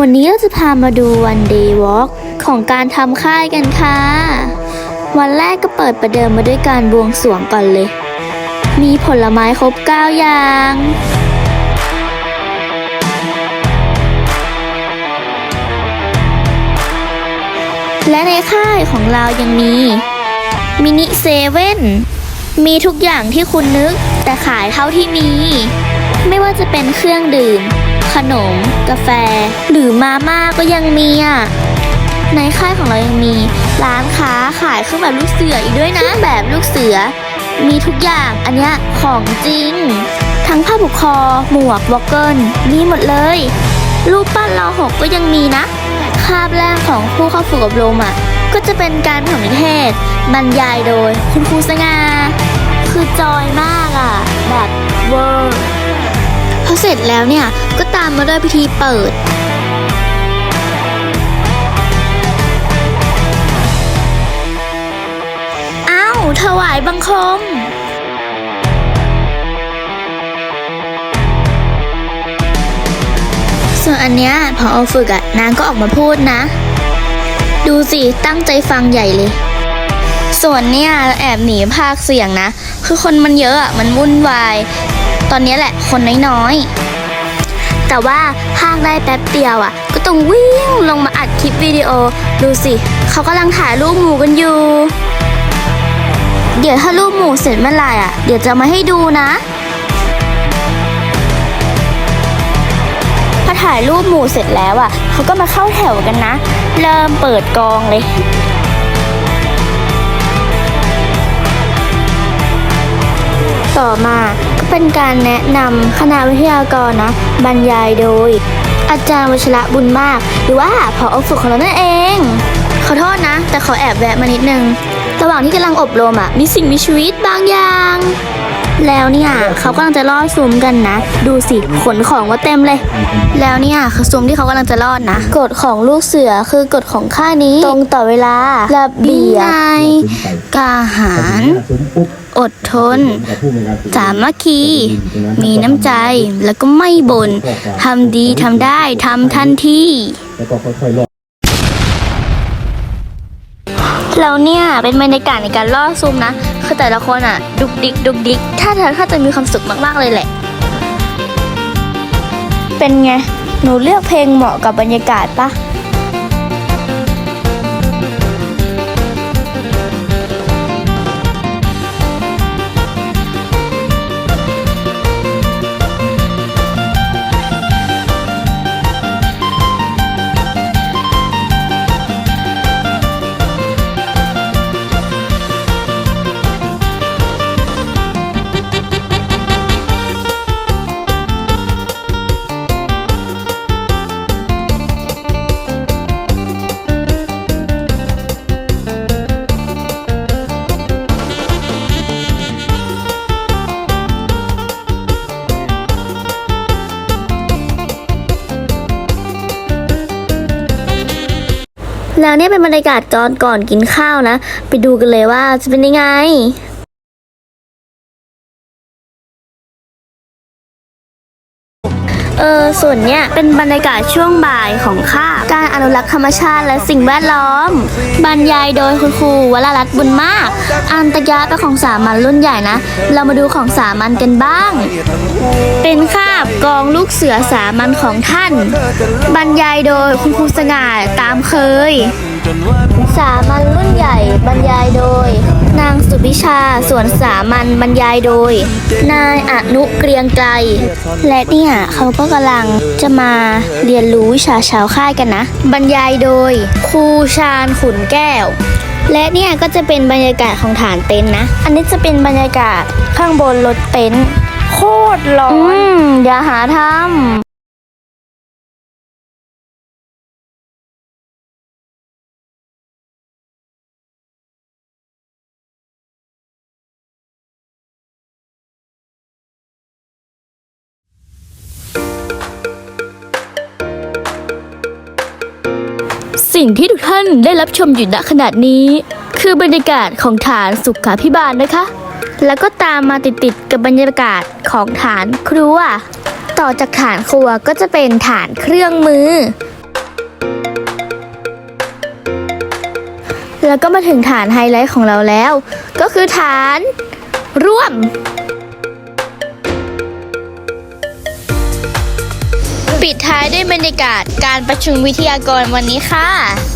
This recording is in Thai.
วันนี้เราจะพามาดูวันเดย์วอล์กของการทำค่ายกันค่ะ วันแรกก็เปิดประเดิมมาด้วยการบวงสรวงก่อนเลย มีผลไม้ครบ9อย่าง และในค่ายของเรายังมี มินิเซเว่น มีทุกอย่างที่คุณนึกแต่ขายเท่าที่มี ไม่ว่าจะเป็นเครื่องดื่ม ขนม กาแฟ หรือมาม่าก็ยังมีอะ ในค่ายของเรายังมีร้านค้าขายเครื่องแบบลูกเสืออีกด้วยนะแบบลูกเสือ มีทุกอย่างอันเนี้ยของจริง ทั้งผ้าผูกคอ หมวกวอกเกิลมีหมดเลย รูปปั้นลอหกก็ยังมีนะคาบแรกของผู้เข้าฝึกอบรมอะ ก็จะเป็นการผสมนิเทศ บรรยายโดยคุณครูสง่าคือจอยมากอะ แบบเวอร์ พอเสร็จแล้วเนี่ยก็ตามมาด้วยพิธีเปิดอ้าวถวายบังคมส่วนอันเนี้ยพอฝึกอะนางก็ออกมาพูดนะ ดูสิตั้งใจฟังใหญ่เลย ส่วนเนี่ยแอบหนีภาคเสียงนะ คือคนมันเยอะอะมันวุ่นวาย ตอนนี้แหละคนน้อยๆ แต่ว่าภาคได้แป๊บเดียวอะ ก็ต้องวิ่งลงมาอัดคลิปวิดีโอ ดูสิ เขากำลังถ่ายรูปหมูกันอยู่ เดี๋ยวถ้ารูปหมูเสร็จเมื่อไหร่อะ เดี๋ยวจะมาให้ดูนะพอถ่ายรูปหมู่เสร็จแล้วอะเขาก็มาเข้าแถวกันนะ เริ่มเปิดกองเลยต่อมา เป็นการแนะนำคณะวิทยากรนะบรรยายโดย อาจารย์วชระบุญมาก หรือว่าพอฝึกของเรานั่นเอง ขอโทษนะ แต่ขอแอบแวะมานิดนึง ระหว่างที่กำลังอบรมอะมีสิ่งมีชีวิตบางอย่าง แล้วเนี่ยเขากำลังจะลอดซุ้มกันนะ ดูสิขนของว่าเต็มเลย แล้วเนี่ยคือซุ้มที่เขากำลังจะลอดนะกฎของลูกเสือคือกฎของค่านี้ ตรงต่อเวลาระเบียบกาหารอดทน สามัคคี มีน้ำใจ แล้วก็ไม่บน่นทำดีทำได้ทำทันทีแล้วเนี่ยเป็นบรรยากาศในการล่อซูมนะ คือแต่ละคนอะ ดุกดิกดุกดิกถ้าเธอถ้าจะมีความสุขมาก ๆ เลยแหละ เป็นไง หนูเลือกเพลงเหมาะกับบรรยากาศปะ แล้วเนี่ยเป็นบรรยากาศตอนก่อนกินข้าวนะ ไปดูกันเลยว่าจะเป็นยังไง เออส่วนเนี้ยเป็นบรรยากาศช่วงบ่ายของค่าการอนุรักษ์ธรรมชาติและสิ่งแวดล้อม บรรยายโดยคุณครูวรารัตน์บุญมาก อันตยะเป็นของสามัญรุ่นใหญ่นะ เรามาดูของสามัญกันบ้าง เป็นคาบกองลูกเสือสามัญของท่าน บรรยายโดยคุณครูสง่าตามเคย สามัญรุ่นใหญ่บรรยายโดย นางสุพิชาส่วนสามัญบรรยายโดย นายอนุเกรียงไกรและเนี่ยเขาก็กำลังจะมาเรียนรู้วิชาชาวค่ายกันนะ บรรยายโดยครูชาญขุนแก้ว และเนี่ยก็จะเป็นบรรยากาศของฐานเต็นท์นะ อันนี้จะเป็นบรรยากาศข้างบนรถเต็นท์โคตรร้อนอืมอย่าหาทำ สิ่งที่ทุกท่านได้รับชมอยู่ณขณะนี้ คือบรรยากาศของฐานสุขาพิบาลนะคะ แล้วก็ตามมาติดๆกับบรรยากาศของฐานครัว ต่อจากฐานครัวก็จะเป็นฐานเครื่องมือ แล้วก็มาถึงฐานไฮไลท์ของเราแล้ว ก็คือฐานร่วม ปิดท้ายด้วยบรรยากาศการประชุมวิทยากรวันนี้ค่ะ